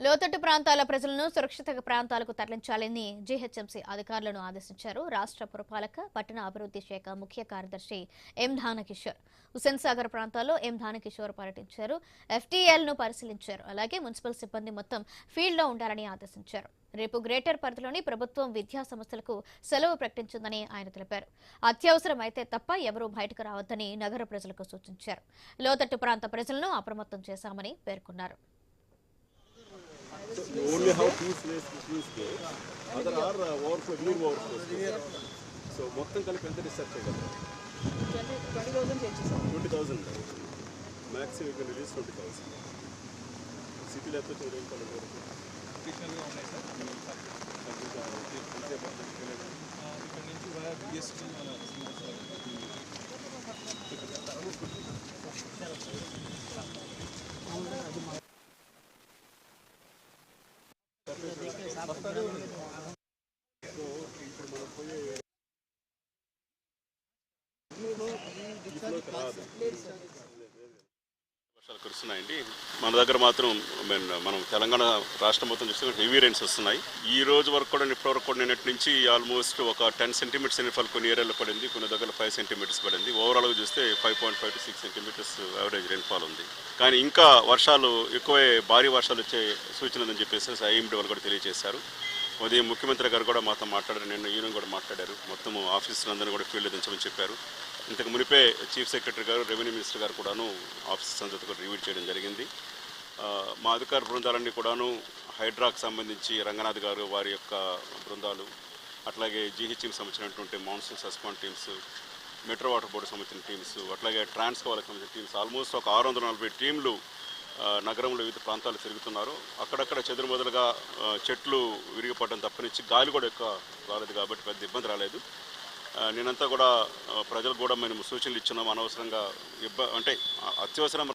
లోతట్టు ప్రాంతాల ప్రజలను సురక్షిత ప్రాంతాలకు తరలించాలని జీహెచ్ఎంసీ అధికారులను ఆదేశించారు. రాష్ట్ర పురపాలక పట్టణ అభివృద్ధి శాఖ ముఖ్య కార్యదర్శి ఎం ధానకిషోర్. హుసేన్ సాగర్ ప్రాంతాల్లో ఎం ధానకిషోర్ పర్యటించారు. ఎఫ్టీఎల్ను పరిశీలించారు. అలాగే మున్సిపల్ సిబ్బంది మొత్తం ఫీల్డ్లో ఉండాలని ఆదేశించారు. రేపు గ్రేటర్ పరిధిలోని ప్రభుత్వం విద్యా సంస్థలకు సెలవు ప్రకటించిందని ఆయన తెలిపారు. అత్యవసరమైతే తప్ప ఎవరూ బయటకు రావద్దని నగర ప్రజలకు సూచించారు. లోతట్టు ప్రాంత ప్రజలను అప్రమత్తం చేశామని పేర్కొన్నారు. Slaves. Other are uh, overflow, new overflow. So మొత్తం కలిపి ఎంత డిశ్చార్జ్ చేయగలరు twenty thousand you can release twenty thousand సిటీలో ఎంత వచ్చింది రేపు కాలం వరకు ఇక్కడ నుంచి బిఎస్టీ మన వర్షాలు కురుస్తున్నాయండి. మన దగ్గర మాత్రం మనం తెలంగాణ రాష్ట్రం మొత్తం చూస్తే హెవీ రైన్స్ వస్తున్నాయి. ఈ రోజు వరకు కూడా ఇప్పటి వరకు కూడా నిన్నటి నుంచి ఆల్మోస్ట్ ఒక టెన్ సెంటీమీటర్స్ రెయిన్ఫాల్ కొన్ని ఏరియాలో పడింది. కొన్ని దగ్గర ఫైవ్ సెంటీమీటర్స్ పడింది. ఓవరాల్గా చూస్తే five point five to six centimetres average rainfall ఉంది. కానీ ఇంకా వర్షాలు ఎక్కువే భారీ వర్షాలు వచ్చే సూచన ఉందని చెప్పేసి ఐఎండి వాళ్ళు కూడా తెలియజేశారు. ఉదయం ముఖ్యమంత్రి గారు కూడా మాతో మాట్లాడారు నిన్న ఈయన కూడా మాట్లాడారు. మొత్తం ఆఫీసులందరినీ కూడా ఫీల్డ్ దించమని చెప్పారు. ఇంతకు మునిపే చీఫ్ సెక్రటరీ గారు రెవెన్యూ మినిస్టర్ గారు కూడాను ఆఫీసెస్ అంతా కూడా రివ్యూ చేయడం జరిగింది. మా అధికార బృందాలన్నీ కూడాను హైడ్రాకు సంబంధించి రంగనాథ్ గారు వారి యొక్క బృందాలు అట్లాగే జీహెచ్ఎంకి సంబంధించినటువంటి మాన్సూన్ సస్పాండ్ టీమ్స్ మెట్రో వాటర్ బోర్డు సంబంధించిన టీమ్స్ అట్లాగే ట్రాన్స్ వాళ్ళకి సంబంధించిన టీమ్స్ ఆల్మోస్ట్ ఒక ఆరు వందల నలభై టీంలు నగరంలో వివిధ ప్రాంతాలు తిరుగుతున్నారు. అక్కడక్కడ చెదురుమదులుగా చెట్లు విరిగిపడడం తప్పనిచ్చి గాలి కూడా ఎక్కువ రాలేదు కాబట్టి పెద్ద ఇబ్బంది రాలేదు. నేనంతా కూడా ప్రజలు ప్రజలకు కూడా మేము సూచనలు ఇచ్చున్నాం. అనవసరంగా ఇబ్బ అంటే అత్యవసరం